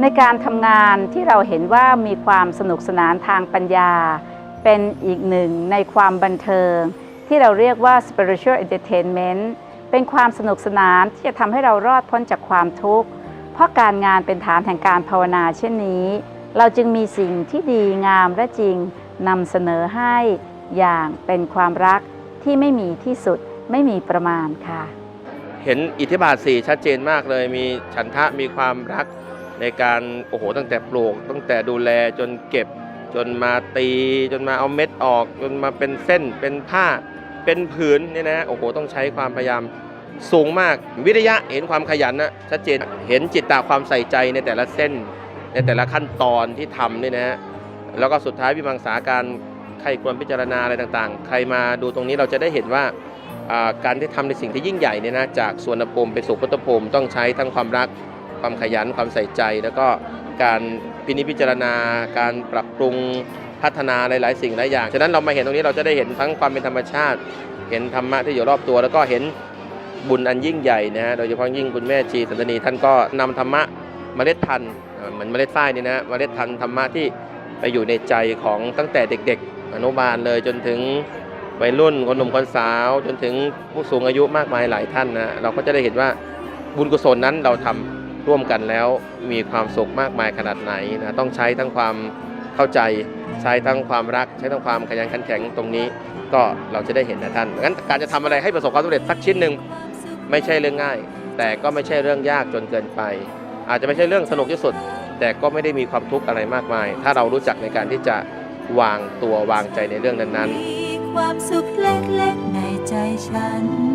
ในการทำงานที่เราเห็นว่ามีความสนุกสนานทางปัญญา เป็นอีกหนึ่งในความบันเทิง ที่เราเรียกว่า spiritual entertainment เป็นความสนุกสนานที่จะทำให้เรารอดพ้นจากความทุกข์ เพราะการงานเป็นฐานแห่งการภาวนาเช่นนี้ เราจึงมีสิ่งที่ดีงามและจริงนำเสนอให้อย่างเป็นความรักที่ไม่มีที่สุดไม่มีประมาณค่ะ เห็นอิทธิบาทสี่ชัดเจนมากเลย มีฉันทะมีความรัก ในการโอ้โหตั้งแต่ปลูก ตั้งแต่ดูแลจนเก็บ จนมาตีจนมาเอาเม็ดออก จนมาเป็นเส้นเป็นผ้าเป็นผืนเนี่ยนะโอ้โหต้องใช้ความพยายามสูงมากวิทยะเห็นความขยันนะชัดเจนเห็นจิตตาความใส่ใจในแต่ละเส้น ในแต่ละขั้นตอนที่ทำเนี่ยนะแล้วก็สุดท้ายวิมังสาการใครควรพิจารณาอะไรต่างๆ ใครมาดูตรงนี้เราจะได้เห็นว่าการที่ทำในสิ่งที่ยิ่งใหญ่เนี่ยนะจากส่วนภูมิไปสู่พุทธภูมิต้องใช้ทั้งความรัก ความขยันความใส่ใจ แล้วก็การพินิจพิจารณา การปรับปรุงพัฒนาหลายๆ สิ่งหลายอย่าง ฉะนั้นเรามาเห็นตรงนี้เราจะได้เห็นทั้งความเป็นธรรมชาติ เห็นธรรมะที่อยู่รอบตัว แล้วก็เห็นบุญอันยิ่งใหญ่นะฮะ โดยเฉพาะยิ่งคุณแม่ชีสันตนีท่านก็นำธรรมะเมล็ดพันธุ์เหมือนเมล็ดฝ้ายนี่นะเมล็ดพันธุ์ธรรมะที่ไปอยู่ในใจของตั้งแต่เด็ก ๆ อนุบาลเลยจนถึงวัยรุ่นคนหนุ่มคนสาว จนถึงผู้สูงอายุมากมายหลายท่านนะเราก็จะได้เห็นว่าบุญกุศลนั้นเราทำ ร่วมกันแล้วมีความสุขมากมายขนาดไหนนะต้องใช้ทั้งความเข้าใจใช้ทั้งความรักใช้ทั้งความขยันขันแข็งตรงนี้ ก็เราจะได้เห็นนะท่านงั้นการจะทำอะไรให้ประสบความสำเร็จสักชิ้นหนึ่งไม่ใช่เรื่องง่าย แต่ก็ไม่ใช่เรื่องยากจนเกินไป อาจจะไม่ใช่เรื่องสนุกที่สุด แต่ก็ไม่ได้มีความทุกข์อะไรมากมาย ถ้าเรารู้จักในการที่จะวางตัววางใจในเรื่องนั้นๆมีความสุขเล็กๆในใจฉัน